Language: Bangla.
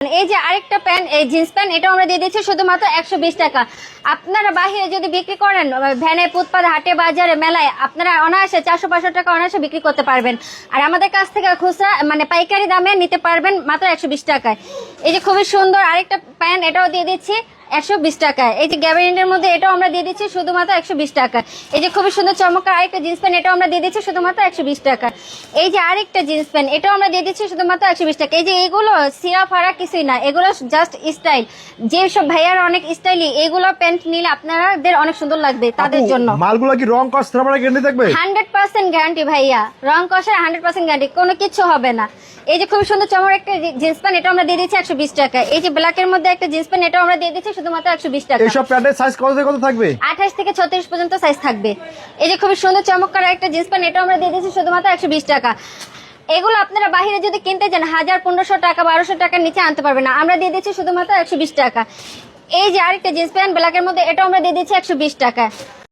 এই যে আরেকটা প্যান্ট, এই জিন্স প্যান্ট, এটাও আমরা দিয়ে দিচ্ছি শুধুমাত্র একশো বিশ টাকা। আপনারা বাহিরে যদি বিক্রি করেন ভ্যানে, ফুটপাত, হাটে, বাজারে, মেলায়, আপনারা অনায়াসে চারশো, পাঁচশো টাকা অনায়াসে বিক্রি করতে পারবেন। আর আমাদের কাছ থেকে খুচরা মানে পাইকারি দামে নিতে পারবেন মাত্র একশো বিশ টাকায়। এই যে খুবই সুন্দর আরেকটা প্যান্ট, এটাও দিয়ে দিচ্ছি। একশো বিশ টাকায় এই যে গ্যাবারিনের মধ্যে এটাও আমরা দিয়ে দিচ্ছি শুধুমাত্র একশো বিশ টাকা। এই যে খুবই সুন্দর চমৎকার আরেকটা জিন্স প্যান্ট এটাও আমরা দিয়ে দিচ্ছি শুধুমাত্র একশো বিশ টাকা। এই যে আরেকটা জিন্স প্যান্ট এটাও আমরা দিয়ে দিচ্ছি শুধুমাত্র একশো বিশ টাকা। এই যে এগুলো সিরা ফারা কিছুই না এগুলো জাস্ট স্টাইল যেসব ভাইয়ার অনেক স্টাইলি এগুলো প্যান্ট নিলে আপনাদের অনেক সুন্দর লাগবে তাদের জন্য। মালগুলো কি রং কস থামার গ্যারান্টি থাকবে? হান্ড্রেড পার্সেন্ট গ্যারান্টি ভাইয়া। রং কষার হান্ড্রেড পার্সেন্ট গ্যারান্টি কোনো কিছু হবে না। এই যে খুব সুন্দর চমক একটা জিন্স প্যান্ট এটা আমরা দিয়ে দিচ্ছি একশো বিশ টাকা। এই যে ব্ল্যাকের মধ্যে একটা জিন্স প্যান্ট এটাও আমরা দিয়ে দিচ্ছি শুধুমাত্র প্যান্টের সাইজ কত থেকে কত থাকবে? আঠাশ থেকে ছত্রিশ পর্যন্ত সাইজ থাকবে। এই যে সুন্দর চমৎকার একটা জিন্স প্যান্ট এটা আমরা দিয়ে দিচ্ছি শুধুমাত্র একশো বিশ টাকা। এগুলো আপনারা বাইরে যদি কিনতে চান হাজার পনেরোশো টাকা বারোশো টাকার নিচে আনতে পারবে না। আমরা দিয়ে দিচ্ছি শুধুমাত্র একশো বিশ টাকা। এই যে আরেকটা জিন্স প্যান্ট ব্ল্যাকের মধ্যে এটা আমরা দিয়ে দিচ্ছি একশো বিশ টাকা।